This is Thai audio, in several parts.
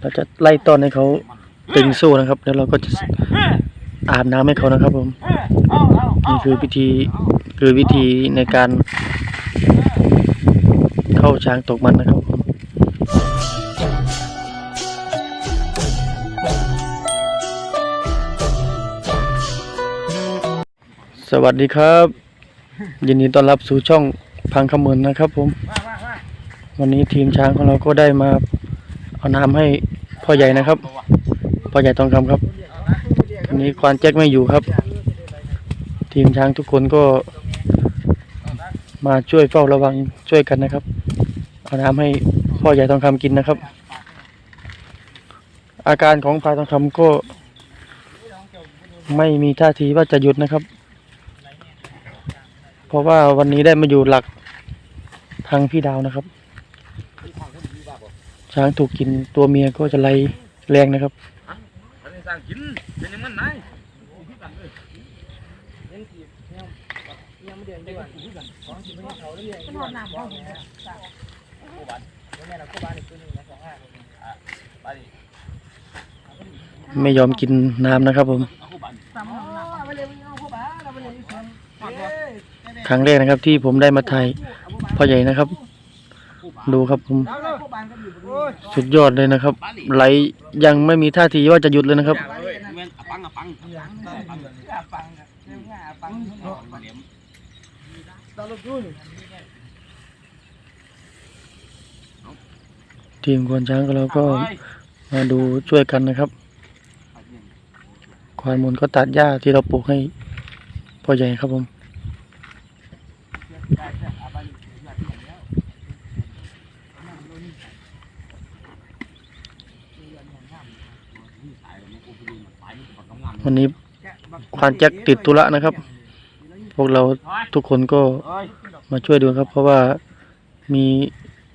เราจะไล่ต้อนให้เขาตึงสู้นะครับ แล้วเราก็จะอาบน้ำให้เขานะครับผมนี่คือวิธีคือวิธีในการเข้าช้างตกมันนะครับผมสวัสดีครับ ยินดีต้อนรับสู่ช่องพังขมืนนะครับผม วันนี้ทีมช้างของเราก็ได้มา เอาน้ำให้พ่อใหญ่นะครับพ่อใหญ่ทองคำครับวันนี้ควานแจ็คไม่อยู่ครับ ทีมช้างทุกคนก็ มาช่วยเฝ้าระวังช่วยกันนะครับเอาน้ำให้พ่อใหญ่ทองคำกินนะครับ อาการของพลายทองคำก็ ไม่มีท่าทีว่าจะหยุดนะครับ เพราะว่าวันนี้ได้มาอยู่หลักทางพี่ดาวนะครับ ช้างถูกกินตัวเมียก็จะไล่แรงนะครับไหนไม่ยอมกินน้ำนะครับผมครั้งแรกนะครับที่ผมได้มาถ่ายพ่อใหญ่นะครับ ดูครับผม สุดยอดเลยนะครับ ไหลยังไม่มีท่าทีว่าจะหยุดเลยนะครับเลยเว้นอะปังอะปังอะปังทีมควานช้างของเราก็มาดูช่วยกันนะครับ ควานมูลก็ตัดหญ้าที่เราปลูกให้พ่อใหญ่ครับผม วันนี้ควานแจ็คติดธุระนะครับ พวกเราทุกคนก็มาช่วยดูครับ เพราะว่ามี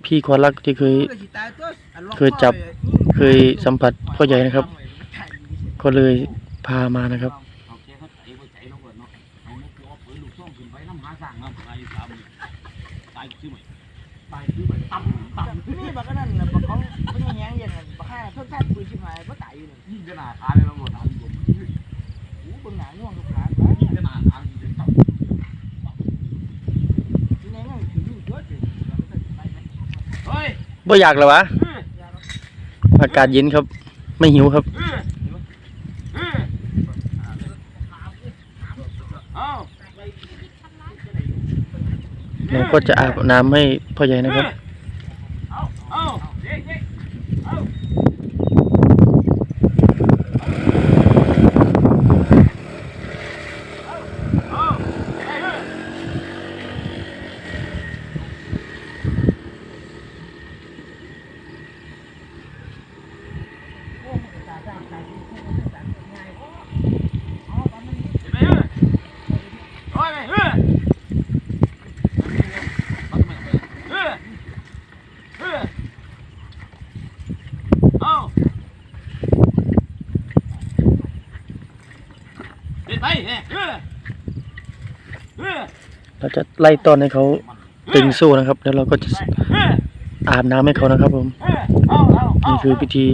พี่ควานรักที่เคย เคยจับเคยสัมผัสพ่อใหญ่นะครับ ก็เลยพามานะครับเอาแกเขาใจว่าใจเราเกิดเนาะเอานกตัวเอาปืนลูกซ่องขึ้นไปน้ำหาสั่งเนาะตายสามตายชื่อใหม่ตายชื่อใหม่ตั้มตั้มนี่บักนั่นน่ะบักของมันยังแยง อย่างนั้นบักห้าทดแทนปืนชิบหายบ่ตายอยู่นี่ยิ่งขนาดขาเลยเราหมดทางผมโอ้เบิ่งหน้าย่วงทุกขาดวะยิ่งขนาดทางเป็นตั้มที่ไหนมันถึงอยู่ตัวสิเฮ้ยบ่อยากเหรอวะอากาศเย็นครับ ไม่หิวครับเอาเราก็จะอาบน้ำให้พ่อใหญ่นะครับ เอาเอาเย้เย้เอา เราจะไล่ต้อนให้เขาตึงสู้นะครับ แล้วเราก็จะอาบน้ำให้เขานะครับผมนี่คือวิธี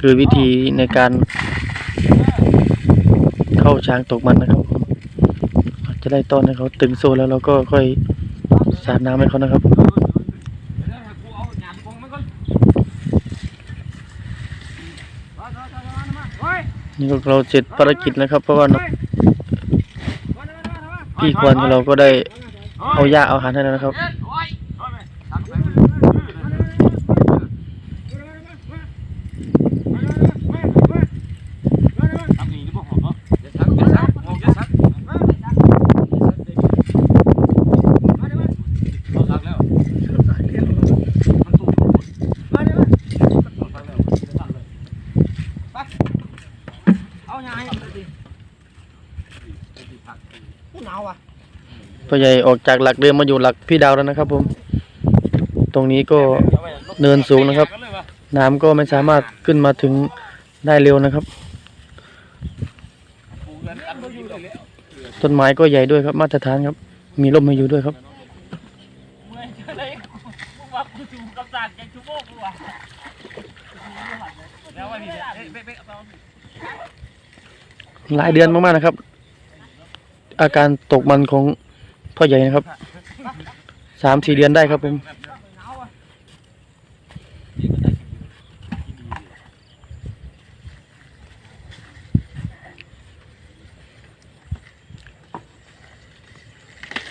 คือวิธีในการเข้าช้างตกมันนะครับผมเราจะไล่ต้อนให้เขาตึงสู้แล้วเราก็ค่อยสาดน้ำให้เขานะครับนี่ก็เราเสร็จภารกิจแล้วครับ เพราะว่า พี่ควรเราก็ได้เอาหญ้าเอาอาหารให้แล้วนะครับ เอาหยังให้ผู้หนาวอะ พ่อใหญ่ออกจากหลักเดิมมาอยู่หลักพี่ดาวแล้วนะครับ ผม ตรงนี้ก็เนินสูงนะครับ น้ำก็ไม่สามารถขึ้นมาถึงได้เร็วนะครับ ต้นไม้ก็ใหญ่ด้วยครับ มาตรฐานครับ มีร่มให้อยู่ด้วยครับหลายเดือนมากๆนะครับ อาการตกมันของ พ่อใหญ่นะครับสามสี่เดือนได้ครับผม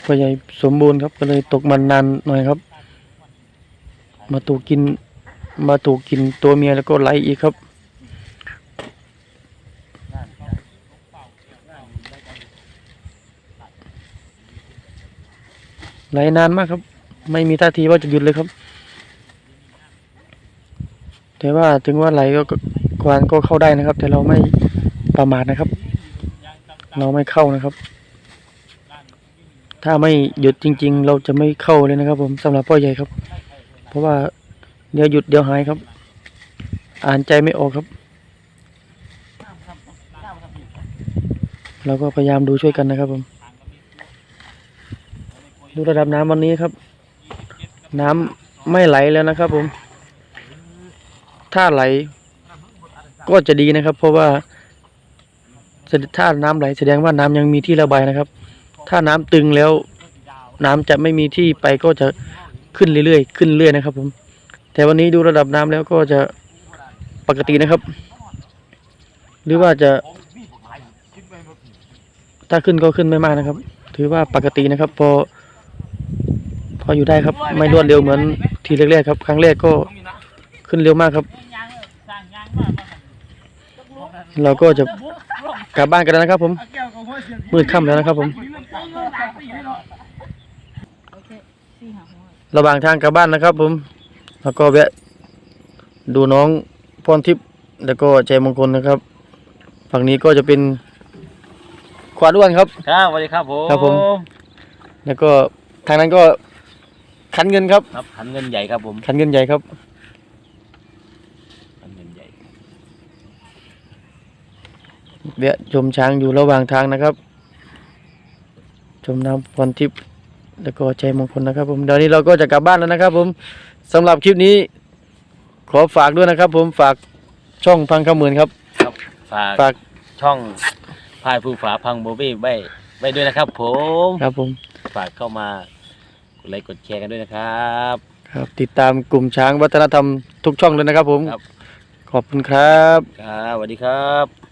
พ่อใหญ่สมบูรณ์ครับก็เลยตกมันนานหน่อยครับ มาตูกินมาตูกินตัวเมียแล้วก็ไหลอีกครับ ไหลนานมากครับ ไม่มีท่าทีว่าจะหยุดเลยครับ แต่ว่าถึงว่าไหลก็ก็ควานก็เข้าได้นะครับ แต่เราไม่ประมาทนะครับ เราไม่เข้านะครับ ถ้าไม่หยุดจริง ๆ เราจะไม่เข้าเลยนะครับ ผมสำหรับพ่อใหญ่ครับ เพราะว่าเดี๋ยวหยุดเดี๋ยวหายครับ อ่านใจไม่ออกครับ เราก็พยายามดูช่วยกันนะครับผม ดูระดับน้ำวันนี้ครับ น้ำไม่ไหลแล้วนะครับ ผม ถ้าไหล ก็จะดีนะครับ เพราะว่าถ้าน้ำไหลแสดงว่าน้ำยังมีที่ระบายนะครับ ถ้าน้ำตึงแล้ว น้ำจะไม่มีที่ไปก็จะขึ้นเรื่อยๆขึ้นเรื่อยนะครับ ผม แต่วันนี้ดูระดับน้ำแล้วก็จะปกตินะครับ หรือว่าจะ ถ้าขึ้นก็ขึ้นไม่มากนะครับ ถือว่าปกตินะครับ พอ พออยู่ได้ครับ ไม่รวดเร็วเหมือนทีแรกๆครับ ครั้งแรกก็ขึ้นเร็วมากครับ เราก็จะกลับบ้านกันแล้วนะครับ ผมแก้วกับหัวเสียงมืดค่ำแล้วนะครับ ผมโอเคสี่หาหัวระหว่างทางกลับบ้านนะครับ ผม แล้วก็แวะดูน้องพรทิพย์แล้วก็ใจมงคลนะครับ ฝั่งนี้ก็จะเป็นควานอ้วนครับ ครับสวัสดีครับผม ครับผม แล้วก็ ทางนั้นก็ขันเงินครับ ครับขันเงินใหญ่ครับผมขันเงินใหญ่ครับขันเงินใหญ่แวะชมช้างอยู่ระหว่างทางนะครับ ชมน้ำพรทิพย์แล้วก็ใจมงคลนะครับ ผมเดี๋ยวนี้เราก็จะกลับบ้านแล้วนะครับ ผมสำหรับคลิปนี้ ขอฝากด้วยนะครับ ผมฝากช่องพังขมื่นครับฝากฝากช่องพายภูฝาพังโบบี้ไว้ไว้ด้วยนะครับ ผมครับผมฝากเข้ามาก ดไลค์กดแชร์กันด้วยนะครับครับ ติดตามกลุ่มช้างวัฒนธรรมทุกช่องเลยนะครับผม ครับ ขอบคุณครับ ครับสวัสดีครับ